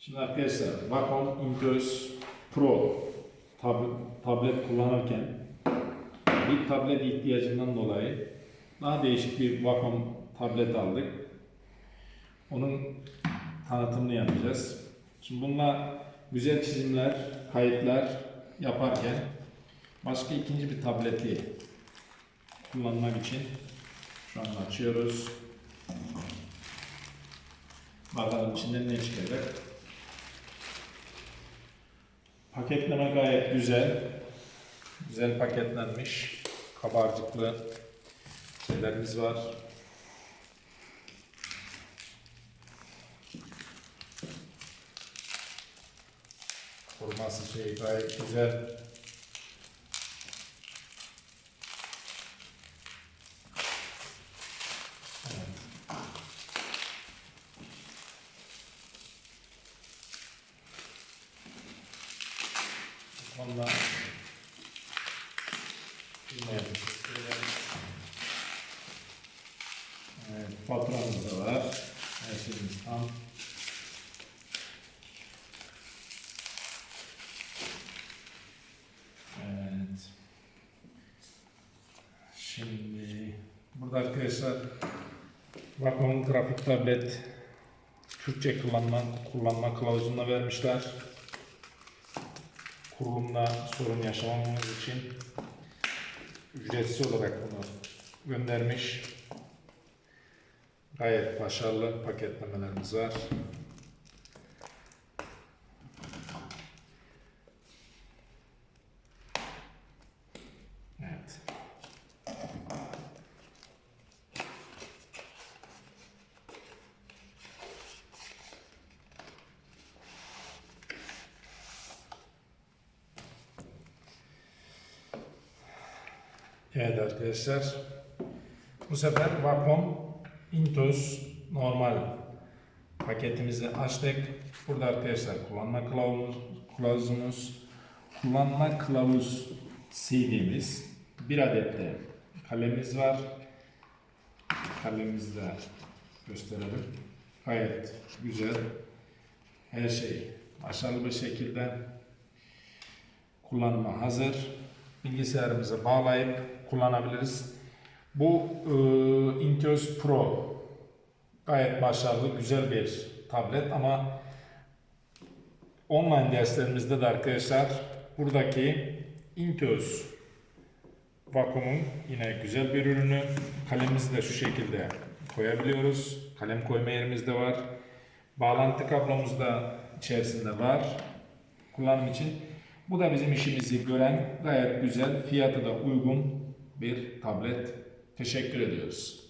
Şimdi arkadaşlar Wacom Intuos Pro tab- tablet kullanırken bir tablet ihtiyacından dolayı daha değişik bir Wacom tablet aldık. Onun tanıtımını yapacağız. Şimdi bununla güzel çizimler, kayıtlar yaparken başka ikinci bir tableti kullanmak için şu an açıyoruz. Bakalım içinden ne çıkacak. Paketleme gayet güzel. Güzel paketlenmiş. Kabarcıklı şeylerimiz var. Forması şey gayet güzel. Evet. Valla bilmiyorum. Evet, faturamız da var. Her şeyimiz tam. Evet. Şimdi burada arkadaşlar Wacom grafik tablet Türkçe kullanma, kullanma kılavuzunu vermişler. Kurulumda sorun yaşamamamız için ücretsiz olarak bunu göndermiş. Gayet başarılı paketlemelerimiz var. Evet. Evet arkadaşlar. Bu sefer Wacom Intuos normal paketimizi açtık. Burada arkadaşlar kullanma kılavuz, kılavuzumuz, kullanma kılavuz CD'miz, bir adet de kalemimiz var. Kalemimizi de gösterelim. Gayet güzel. Her şey başarılı bir şekilde kullanıma hazır. Bilgisayarımıza bağlayıp kullanabiliriz. Bu e, Intuos Pro gayet başarılı, güzel bir tablet ama online derslerimizde de arkadaşlar buradaki Intuos Wacom'un yine güzel bir ürünü. Kalemimizi de şu şekilde koyabiliyoruz. Kalem koyma yerimiz de var. Bağlantı kablomuz da içerisinde var. Kullanım için. Bu da bizim işimizi gören gayet güzel, fiyatı da uygun bir tablet. Teşekkür ediyoruz.